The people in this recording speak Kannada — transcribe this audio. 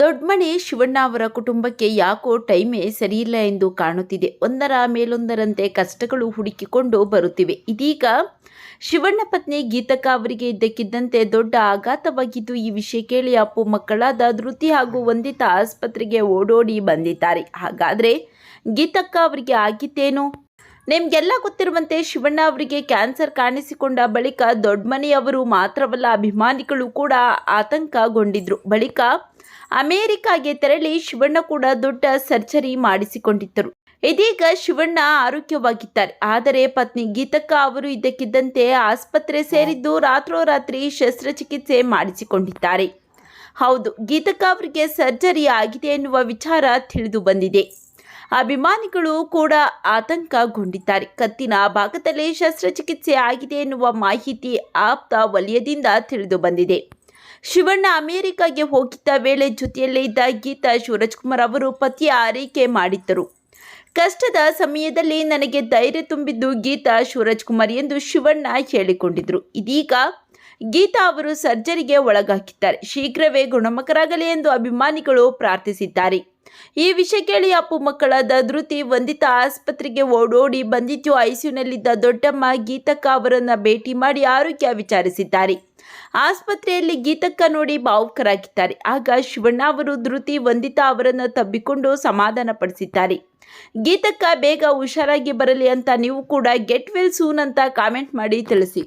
ದೊಡ್ಡಮಣಿ ಶಿವಣ್ಣ ಅವರ ಕುಟುಂಬಕ್ಕೆ ಯಾಕೋ ಟೈಮೇ ಸರಿಯಿಲ್ಲ ಎಂದು ಕಾಣುತ್ತಿದೆ. ಒಂದರ ಮೇಲೊಂದರಂತೆ ಕಷ್ಟಗಳು ಹುಡುಕಿಕೊಂಡು ಬರುತ್ತಿವೆ. ಇದೀಗ ಶಿವಣ್ಣ ಪತ್ನಿ ಗೀತಕ್ಕ ಅವರಿಗೆ ಇದ್ದಕ್ಕಿದ್ದಂತೆ ದೊಡ್ಡ ಆಘಾತವಾಗಿದ್ದು, ಈ ವಿಷಯ ಕೇಳಿ ಅಪ್ಪು ಮಕ್ಕಳಾದ ಧೃತಿ ಹಾಗೂ ವಂದಿತಾ ಆಸ್ಪತ್ರೆಗೆ ಓಡೋಡಿ ಬಂದಿದ್ದಾರೆ. ಹಾಗಾದರೆ ಗೀತಕ್ಕ ಅವರಿಗೆ ಆಗಿತ್ತೇನು? ನಿಮ್ಗೆಲ್ಲ ಗೊತ್ತಿರುವಂತೆ ಶಿವಣ್ಣ ಅವರಿಗೆ ಕ್ಯಾನ್ಸರ್ ಕಾಣಿಸಿಕೊಂಡ ಬಳಿಕ ದೊಡ್ಡಮನೆಯವರು ಮಾತ್ರವಲ್ಲ ಅಭಿಮಾನಿಗಳು ಕೂಡ ಆತಂಕಗೊಂಡಿದ್ರು. ಬಳಿಕ ಅಮೆರಿಕಾಗೆ ತೆರಳಿ ಶಿವಣ್ಣ ಕೂಡ ದೊಡ್ಡ ಸರ್ಜರಿ ಮಾಡಿಸಿಕೊಂಡಿದ್ದರು. ಇದೀಗ ಶಿವಣ್ಣ ಆರೋಗ್ಯವಾಗಿದ್ದಾರೆ. ಆದರೆ ಪತ್ನಿ ಗೀತಕ್ಕ ಅವರು ಇದ್ದಕ್ಕಿದ್ದಂತೆ ಆಸ್ಪತ್ರೆ ಸೇರಿದ್ದು ರಾತ್ರೋರಾತ್ರಿ ಶಸ್ತ್ರಚಿಕಿತ್ಸೆ ಮಾಡಿಸಿಕೊಂಡಿದ್ದಾರೆ. ಹೌದು, ಗೀತಕ್ಕ ಅವರಿಗೆ ಸರ್ಜರಿ ಆಗಿದೆ ಎನ್ನುವ ವಿಚಾರ ತಿಳಿದು ಬಂದಿದೆ. ಅಭಿಮಾನಿಗಳು ಕೂಡ ಆತಂಕಗೊಂಡಿದ್ದಾರೆ. ಕತ್ತಿನ ಭಾಗದಲ್ಲಿ ಶಸ್ತ್ರಚಿಕಿತ್ಸೆ ಆಗಿದೆ ಎನ್ನುವ ಮಾಹಿತಿ ಆಪ್ತ ವಲಯದಿಂದ ತಿಳಿದು ಬಂದಿದೆ. ಶಿವಣ್ಣ ಅಮೆರಿಕಾಗೆ ಹೋಗಿದ್ದ ವೇಳೆ ಜೊತೆಯಲ್ಲೇ ಇದ್ದ ಗೀತಾ ಶಿವರಾಜ್ಕುಮಾರ್ ಅವರು ಪತಿಯ ಆರೈಕೆ ಮಾಡಿದ್ದರು. ಕಷ್ಟದ ಸಮಯದಲ್ಲಿ ನನಗೆ ಧೈರ್ಯ ತುಂಬಿದ್ದು ಗೀತಾ ಶಿವರಾಜ್ಕುಮಾರ್ ಎಂದು ಶಿವಣ್ಣ ಹೇಳಿಕೊಂಡಿದ್ರು. ಇದೀಗ ಗೀತಾ ಅವರು ಸರ್ಜರಿಗೆ ಒಳಗಾಕಿದ್ದಾರೆ ಶೀಘ್ರವೇ ಗುಣಮುಖರಾಗಲಿ ಎಂದು ಅಭಿಮಾನಿಗಳು ಪ್ರಾರ್ಥಿಸಿದ್ದಾರೆ. ಈ ವಿಷಯ ಕೇಳಿ ಅಪ್ಪು ಮಕ್ಕಳಾದ ಧೃತಿ ವಂದಿತಾ ಆಸ್ಪತ್ರೆಗೆ ಓಡೋಡಿ ಬಂದಿತ್ತು ಐಸಿಯುನಲ್ಲಿದ್ದ ದೊಡ್ಡಮ್ಮ ಗೀತಕ್ಕ ಅವರನ್ನ ಭೇಟಿ ಮಾಡಿ ಆರೋಗ್ಯ ವಿಚಾರಿಸಿದ್ದಾರೆ. ಆಸ್ಪತ್ರೆಯಲ್ಲಿ ಗೀತಕ್ಕ ನೋಡಿ ಭಾವುಕರಾಗಿದ್ದಾರೆ. ಆಗ ಶಿವಣ್ಣ ಅವರು ಧೃತಿ ವಂದಿತಾ ಅವರನ್ನು ತಬ್ಬಿಕೊಂಡು ಸಮಾಧಾನ ಪಡಿಸಿದ್ದಾರೆ ಗೀತಕ್ಕ ಬೇಗ ಹುಷಾರಾಗಿ ಬರಲಿ ಅಂತ ನೀವು ಕೂಡ ಗೆಟ್ ವೆಲ್ ಸೂನ್ ಅಂತ ಕಾಮೆಂಟ್ ಮಾಡಿ ತಿಳಿಸಿ.